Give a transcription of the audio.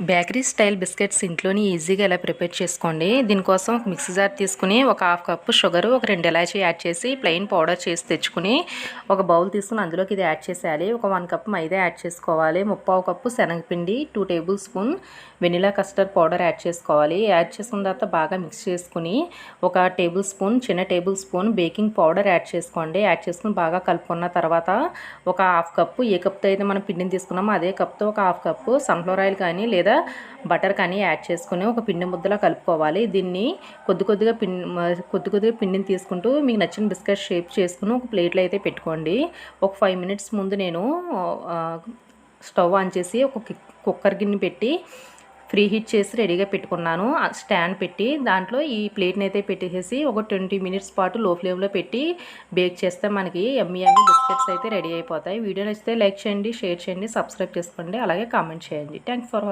Bakery style biscuits ఇంట్లోని ఈజీగా ఎలా ప్రిపేర్ చేసుకోండి? దీనికోసం ఒక మిక్సీ జార్ తీసుకుని ఒక హాఫ్ కప్పు షుగర్ ఒక రెండు ఇలాచీ యాడ్ చేసి ప్లెయిన్ పౌడర్ చేసి తెచ్చుకుని ఒక బౌల్ తీసుకుని అందులోకి ఇది యాడ్ చేసేయాలి. ఒక వన్ కప్ మైదా యాడ్ చేసుకోవాలి. ముప్పావు కప్పు శనగపిండి two tablespoon vanilla custard powder add చేసుకోవాలి. యాడ్ చేసుకున్న తర్వాత బాగా మిక్స్ చేసుకుని ఒక టేబుల్ స్పూన్ చిన్న tablespoon baking powder add చేసుకోండి. యాడ్ చేసుకుని బాగా కలుపుకున్న తర్వాత ఒక హాఫ్ కప్పు ఏ కప్తో అయితే మనం పిండిని తీసుకున్నామో అదే కప్తో ఒక హాఫ్ కప్పు సన్ఫ్లవర్ ఆయిల్ కానీ లేదా బటర్ కానీ యాడ్ చేసుకుని ఒక పిండి ముద్దలా కలుపుకోవాలి. దీన్ని కొద్ది కొద్దిగా పిండి కొద్ది కొద్దిగా పిండిని తీసుకుంటూ మీకు నచ్చిన బిస్కెట్ షేప్ చేసుకుని ఒక ప్లేట్లో అయితే పెట్టుకోండి. ఒక ఫైవ్ మినిట్స్ ముందు నేను స్టవ్ ఆన్ చేసి ఒక కుక్కర్ గిన్నె పెట్టి ఫ్రీ హీట్ చేసి రెడీగా పెట్టుకున్నాను. స్టాండ్ పెట్టి దాంట్లో ఈ ప్లేట్ని అయితే పెట్టేసి ఒక ట్వంటీ మినిట్స్ పాటు లో ఫ్లేమ్లో పెట్టి బేక్ చేస్తే మనకి ఎమ్మి ఎమ్మి బిస్కెట్స్ అయితే రెడీ అయిపోతాయి. వీడియో నచ్చితే లైక్ చేయండి షేర్ చేయండి సబ్స్క్రైబ్ చేసుకోండి అలాగే కామెంట్ చేయండి. Thanks for